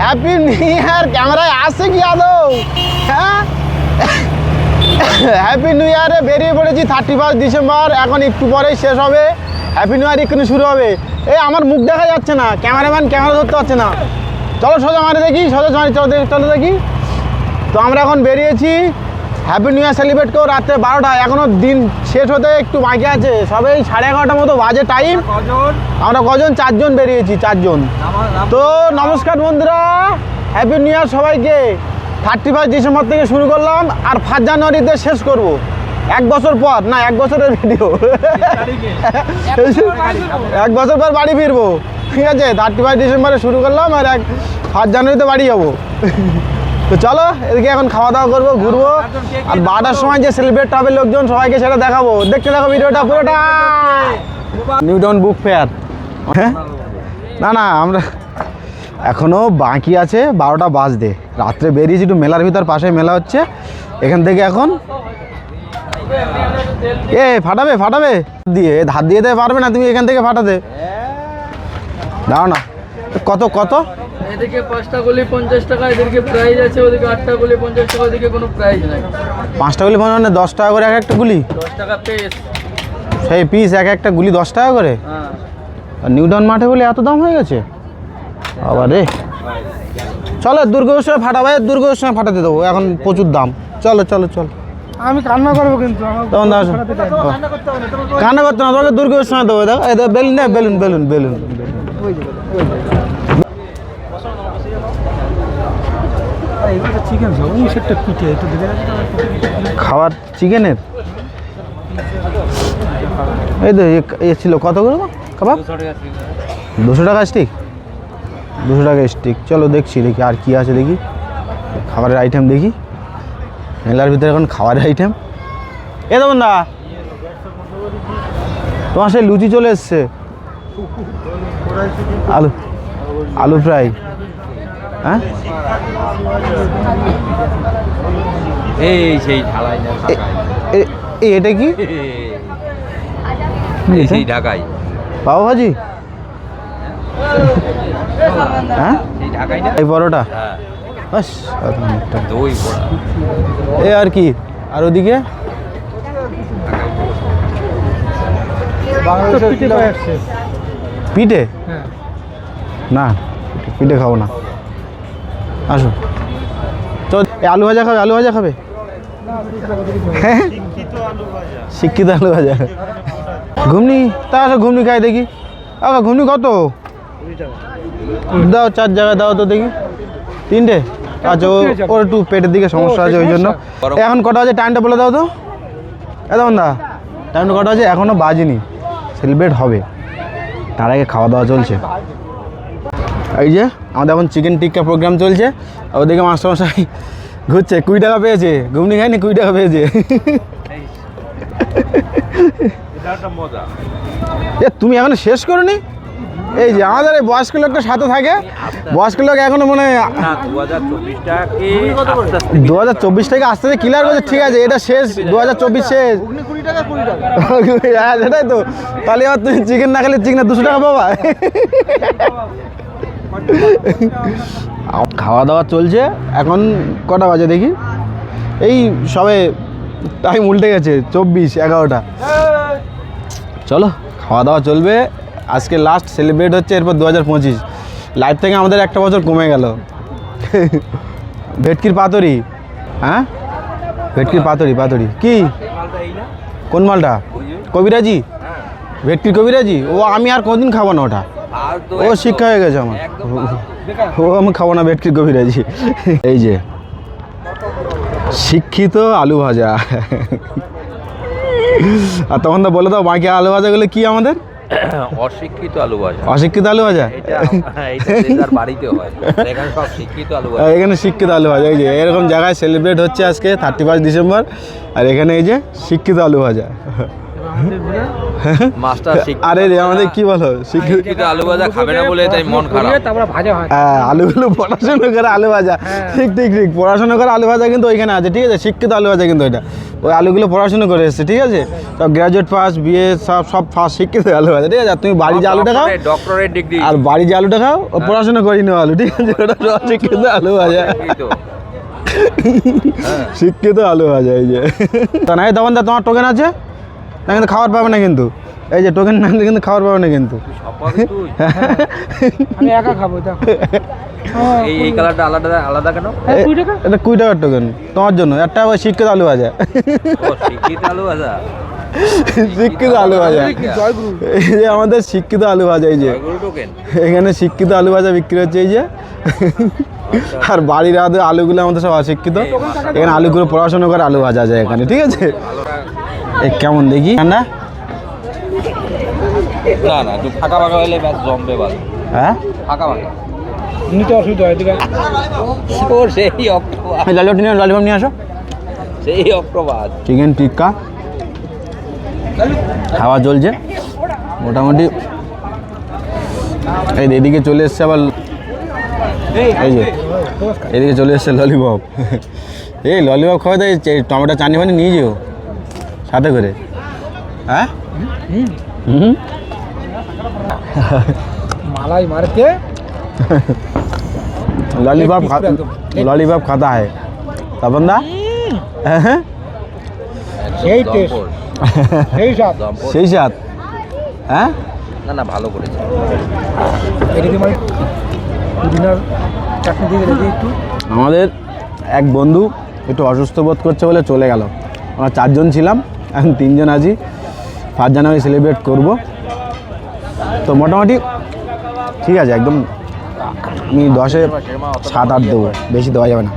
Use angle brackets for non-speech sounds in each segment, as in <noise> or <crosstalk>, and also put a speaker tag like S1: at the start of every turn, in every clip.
S1: Happy new ইয়ার ক্যামেরায় আসে কি আদৌ? হ্যাঁ? হ্যাপি নিউ ইয়ারে বেরিয়ে পড়েছি থার্টি ফার্স্ট ডিসেম্বর এখন একটু পরেই শেষ হবে। হ্যাপি নিউ ইয়ার এক্ষুনি শুরু হবে। এই আমার মুখ দেখা যাচ্ছে না ক্যামেরাম্যান ক্যামেরা ধরতে পারছে না। চলো সোজা মারে দেখি, সোজা মারি, চলো চলো দেখি। তো আমরা এখন বেরিয়েছি। হ্যাপি নিউ ইয়ার সেলিব্রেট করো রাত্রে বারোটা এখনও দিন শেষ হতে একটু বাকি আছে। সবে সাড়ে এগারোটার মতো বাজে টাইম আমরা কজন? চারজন বেরিয়েছি চারজন। তো নমস্কার বন্ধুরা হ্যাপি নিউ ইয়ার সবাইকে। থার্টি ফার্স্ট ডিসেম্বর থেকে শুরু করলাম আর ফার্স্ট জানুয়ারিতে শেষ করব। এক বছর পর না এক বছরের ভিডিও এক বছর পর বাড়ি ফিরবো। ঠিক আছে থার্টি ফার্স্ট ডিসেম্বরে শুরু করলাম আর এক ফার্স্ট জানুয়ারিতে বাড়ি যাব। তো চলো, এদিকে এখন খাওয়া দাওয়া করব, ঘুরবো। আর বারোটার সময় যে সেলিব্রেট হবে লোকজন, সবাইকে সেটা দেখাবো। দেখতে দেখো ভিডিওটা পুরোটা। নিউটন বুক ফেয়ার হ্যাঁ? না না, আমরা এখনও বাকি আছে বারোটা বাজতে। রাত্রে বেরিয়েছি একটু মেলার ভিতর পাশে মেলা হচ্ছে। এখান থেকে এখন এ, ফাটাবে ফাটাবে। দিয়ে ধার দিয়ে দিতে পারবে না, তুমি এখান থেকে ফাটাতে। দাও না। কত কত?
S2: এদিকে পাঁচটা গুলি পঞ্চাশ টাকা এদিকে প্রাইজ আছে ওদিকে আটটা গুলি পঞ্চাশ টাকা ওদিকে কোনো প্রাইজ নাই।
S1: পাঁচটা গুলি মানে দশ টাকা করে এক একটা গুলি?
S2: দশ টাকা পেস
S1: সেই পিস এক একটা গুলি দশ টাকা করে?
S2: হ্যাঁ।
S1: আর নিউটন মাঠে বলে এত দাম হয়ে গেছে? আবার রে। চলো দুর্গোর সময় ফাটাবে দুর্গোর সময় ফাটাতে দেবো এখন প্রচুর দাম। চলো চলো চলো।
S3: আমি কান্না করব কিন্তু
S1: তখন দাও কান্না করতে না তোমাকে দুর্গোর সময় দেবো দেখো। বেলুন না বেলুন বেলুন বেলুন।
S3: চিকেন সেটটা পিঠে, একটু
S1: খাবার চিকেনের? এই তো, এ- ছিল কত করে কাবাব? দুশো টাকা স্টিক দুশো টাকা স্টিক চলো দেখছি, দেখি আর কি আছে দেখি। খাবারের আইটেম দেখি। মেলার ভিতরে এখন খাবারের আইটেম এ দেখুন দা তোমার সেই লুচি চলে এসছে। আলু আলু ফ্রাই। হ্যাঁ?
S4: এই সেই ঢালাই না
S1: এ- এ- এ- এটা কি?
S4: এই সেই ঢাকাই।
S1: পাও ভাজি? হ্যাঁ?
S4: সেই ঢাকাই না?
S1: এই পরোটা?
S4: হ্যাঁ।
S1: বাস
S4: দই
S1: এ আর কি? আর ওদিকে?
S3: পিঠে? হ্যাঁ
S1: না পিঠে খাব না। আসো। তো আলু ভাজা খাবে, আলু ভাজা খাবে? হ্যাঁ? শিক্ষিত আলু ভাজা। ঘুমনি? তা আসো, ঘুমনি খাই দেখি। আচ্ছা ঘুমনি কত? দাও, চার জায়গায় দাও তো দেখি। তিনটে? আচ্ছা ওর একটু পেটের দিকে সমস্যা আছে ওই জন্য। এখন কটা আছে টাইমটা বলে দাও তো। এ দেখুন দা, টাইমটা কটা আছে এখনও বাজেনি। সেলিব্রেট হবে। তার আগে খাওয়া দাওয়া চলছে। এই যে আমাদের এখন চিকেন টিক্কা প্রোগ্রাম চলছে আর ওদিকে মাস্টারমশাই ঘুরছে কুড়ি টাকা পেয়েছে। ঘুমনি খায়নি কুড়ি টাকা পেয়েছে। এ তুমি এখনও শেষ করনি? এই যে আমাদের এই বয়স্ক লোকটা সাথে থাকে। বয়স্ক লোক এখনও মনে হয়
S4: দু হাজার চব্বিশ টাকাকে আস্তে আস্তে
S1: থেকে ক্লিয়ার করছে ঠিক আছে এটা শেষ দু হাজার চব্বিশ শেষ। হ্যাঁ সেটাই তো। তাহলে এবার তুমি চিকেন না খেলে চিকেন দুশো টাকা পাবা। খাওয়া দাওয়া চলছে। এখন কটা বাজে দেখি? এই সবে টাইম উল্টে গেছে, চব্বিশ, এগারোটা। চলো খাওয়া দাওয়া চলবে। আজকে লাস্ট সেলিব্রেট হচ্ছে এরপর দু হাজার পঁচিশ। লাইফ থেকে আমাদের একটা বছর কমে গেল। ভেটকির পাতরি। হ্যাঁ? ভেটকির পাতরি পাতরি। কি? কোন মালটা? কবিরাজি? ভেটকির কবিরাজি? ও, আমি আর কোনদিন খাব না ওটা। ও শিক্ষা হয়ে গেছে আমার। <laughs> ও আমি খাব না ভেটকির কবিরাজি <laughs> এই যে শিক্ষিত আলু ভাজা। <laughs> আর তখন তো বলে দাও বাকি আলু ভাজাগুলো কি আমাদের? <coughs>
S4: অশিক্ষিত আলু ভাজা।
S1: অশিক্ষিত আলু ভাজা?
S4: এটা হ্যাঁ, বাড়িতে হয়। এখানে সব শিক্ষিত আলু ভাজা।
S1: এখানে শিক্ষিত আলু ভাজা এই যে এরকম জায়গায় সেলিব্রেট হচ্ছে আজকে থার্টি ফার্স্ট ডিসেম্বর আর এখানে এই যে শিক্ষিত আলু ভাজা।
S4: মাস্টার <laughs>
S1: আরে রে আমাদের কি বলো? শিক্ষিত
S4: শিক্ষিত আলু ভাজা খাবে না বলে তাই মন খারাপ।
S3: তারপরে ভাজা হয়।
S1: হ্যাঁ আলুগুলো পড়াশোনা করে আলু ভাজা। ঠিক ঠিক ঠিক। পড়াশোনা করে আলু ভাজা কিন্তু ওইখানে আছে ঠিক আছে? শিক্ষিত আলু ভাজা কিন্তু ওইটা। ওই আলুগুলো পড়াশোনা করে এসছে ঠিক আছে? সব গ্র্যাজুয়েট পাস বিএ সব সব ফার্স্ট শিক্ষিত আলু আছে ঠিক আছে? আর তুমি বাড়ি যে আলুটা খাও
S4: ডক্টরেট ডিগ্রি
S1: আর বাড়ি যে আলুটা খাও ও পড়াশোনা করিনি আলু ঠিক আছে? ওটা শিক্ষিত আলু ভাজা। <laughs> শিক্ষিত আলু ভাজা এই যে। তা নাই তখন তোমার টোকেন আছে? না কিন্তু খাবার পাবে না কিন্তু। এই যে টোকেন না কিন্তু খাবার পাবে না কিন্তু।
S3: আমি একা খাব
S4: এই এই কালারটা আলাদা আলাদা কেন?
S3: কুড়ি টাকা?
S1: এটা কুড়ি টাকার টোকেন তোমার জন্য। একটা আবার শিক্ষিত আলু ভাজা।
S4: শিক্ষিত আলু ভাজা?
S1: শিক্ষিত আলু ভাজা। এই যে আমাদের শিক্ষিত আলু ভাজা এই যে। এখানে শিক্ষিত আলু ভাজা বিক্রি হচ্ছে এই যে। আর বাড়ির আদে আলুগুলো আমাদের সব অশিক্ষিত। এখানে আলুগুলো পড়াশোনা করে আলু ভাজা যায় এখানে ঠিক আছে? কেমন দেখি ঠান্ডা
S4: না না একটু ফাঁকা ফাঁকা হলে ব্যাস জমবে ভালো
S1: হ্যাঁ
S4: ফাঁকা ফাঁকা
S3: নিতে অসুবিধা হয়
S4: ওর সেই অক্টোপাস
S1: লালিপপ নিয়ে লালিপপ নিয়ে আসো
S4: সেই
S1: চিকেন টিক্কা খাওয়া চলছে মোটামুটি এই এদিকে চলে এসছে আবার এই যে এদিকে চলে এসছে ললিপপ এই ললিপপ খাওয়া দেয় টমেটো চাটনি ফানি নিয়ে যেও সাথে করে হ্যাঁ হুম
S3: মালাই মারতে
S1: लॉलीपॉप खा
S3: पूरा एकदम।
S1: लॉलीपॉप खाता है तपन दा
S3: সেই টেস্ট সেই স্বাদ
S4: জম্পর
S1: সেই সাথ হ্যাঁ
S4: না না ভালো করেছে
S3: এটা দিয়ে মানে পুদিনার চাটনি দিয়ে দিলে একটু
S1: আমাদের এক বন্ধু একটু অসুস্থ বোধ করছে বলে চলে গেল আমরা চারজন ছিলাম এখন তিনজন আছি। ফার্স্ট জানুয়ারি সেলিব্রেট করব। তো মোটামুটি ঠিক আছে একদম আমি দশে সাত আট দেবো বেশি দেওয়া যাবে না।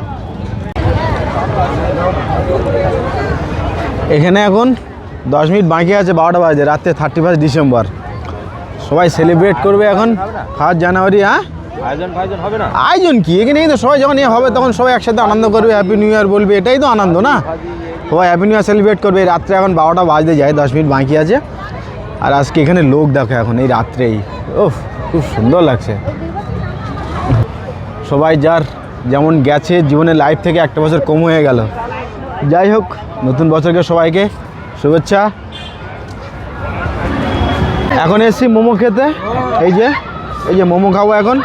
S1: এখানে এখন দশ মিনিট বাকি আছে বারোটা বাজে রাত্রে থার্টি ফার্স্ট ডিসেম্বর সবাই সেলিব্রেট করবে এখন ফার্স্ট জানুয়ারি হ্যাঁ?
S4: আয়োজন
S1: কি? এখানে তো সবাই যখন এ হবে তখন সবাই একসাথে আনন্দ করবে হ্যাপি নিউ ইয়ার বলবে এটাই তো আনন্দ না? সবাই হ্যাপি নিউ সেলিব্রেট করবে। এই রাত্রে এখন বারোটা বাজতে যায়, দশ মিনিট বাকি আছে। আর আজকে এখানে লোক দেখো এখন, এই রাত্রেই। ওহ খুব সুন্দর লাগছে। সবাই যার যেমন গেছে জীবনের লাইফ থেকে একটা বছর কম হয়ে গেল। যাই হোক, নতুন বছরকে সবাইকে শুভেচ্ছা। এখন এসছি মোমো খেতে। এই যে এই যে মোমো খাব এখন।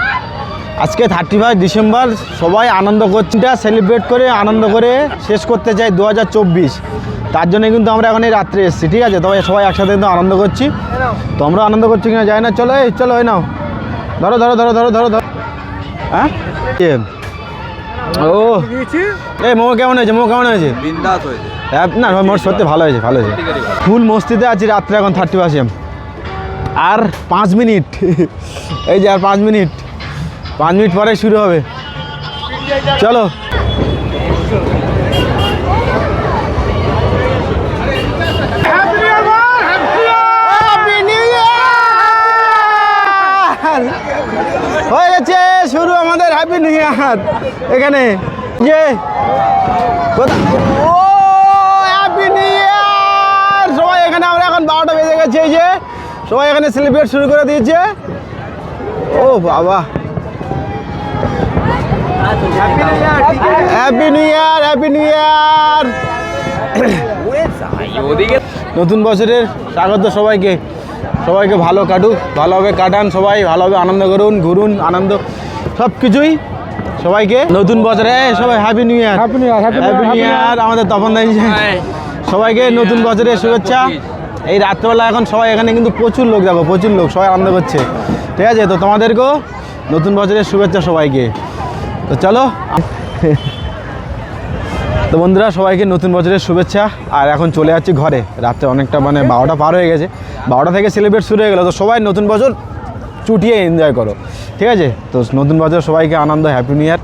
S1: আজকে থার্টি ফার্স্ট ডিসেম্বর সবাই আনন্দ করছে সেলিব্রেট করে আনন্দ করে শেষ করতে চাই দু হাজার চব্বিশ। তার জন্য কিন্তু আমরা এখন এই রাত্রে এসেছি ঠিক আছে? তবে সবাই একসাথে কিন্তু আনন্দ করছি। তোমরা আনন্দ করছ কিনা যায় না চলো এই চলো এই নাও। ধরো ধরো ধরো ধরো ধরো ধরো। হ্যাঁ? ও। এই মোমো কেমন হয়েছে মোমো কেমন হয়েছে? হ্যাঁ, না মোট সত্যি ভালো হয়েছে ভালো হয়েছে। ফুল মস্তিতে আছি রাত্রে এখন থার্টি পার্সেন্ট আর পাঁচ মিনিট। এই যে আর পাঁচ মিনিট। পাঁচ মিনিট পরে শুরু হবে। চলো। হয়ে গেছে, শুরু আমাদের হ্যাপি নিউ ইয়ার এখানে। যে ও হ্যাপি নিউ ইয়ার সবাই এখানে, আমরা এখন বারোটা বেজে গেছে, এই যে। সবাই এখানে সেলিব্রেট শুরু করে দিয়েছে। ও, বাবা। Happy new year happy new
S4: year
S1: নতুন বছরের স্বাগত সবাইকে। সবাইকে ভালো কাটুক ভালোভাবে কাটান সবাই ভালোভাবে আনন্দ করুন ঘুরুন আনন্দ সব কিছুই সবাইকে নতুন বছরে। সবাই
S3: happy new year Happy New Year, happy new
S1: year আমাদের তপন দাই। সবাইকে নতুন বছরের শুভেচ্ছা। এই রাত্রেবেলা এখন সবাই এখানে কিন্তু প্রচুর লোক যাব প্রচুর লোক সবাই আনন্দ করছে। ঠিক আছে তো তোমাদেরকেও নতুন বছরের শুভেচ্ছা সবাইকে। তো চলো। তো বন্ধুরা, সবাইকে নতুন বছরের শুভেচ্ছা। আর এখন চলে যাচ্ছি ঘরে। রাত্রে অনেকটা মানে বারোটা পার হয়ে গেছে। বারোটা থেকে সেলিব্রেট শুরু হয়ে গেলো। তো সবাই নতুন বছর চুটিয়ে এনজয় করো। ঠিক আছে? তো নতুন বছর সবাইকে আনন্দ হ্যাপি নিউ ইয়ার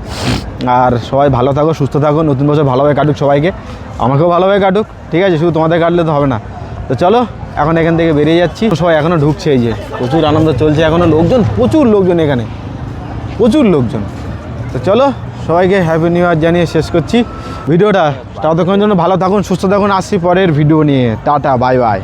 S1: আর সবাই ভালো থাকো, সুস্থ থাকো। নতুন বছর ভালোভাবে কাটুক সবাইকে। আমাকেও ভালোভাবে কাটুক। ঠিক আছে? শুধু তোমাদের কাটলে তো হবে না। তো চলো, এখন এখান থেকে বেরিয়ে যাচ্ছি। সবাই এখনও ঢুকছে এই যে। প্রচুর আনন্দ চলছে এখনও লোকজন, প্রচুর লোকজন এখানে। প্রচুর লোকজন। তো চলো, সবাইকে হ্যাপি নিউ ইয়ার জানিয়ে শেষ করছি। ভিডিওটা ততক্ষণ জন্য ভালো থাকুন, সুস্থ থাকুন, আসছি পরের ভিডিও নিয়ে। Tata bye bye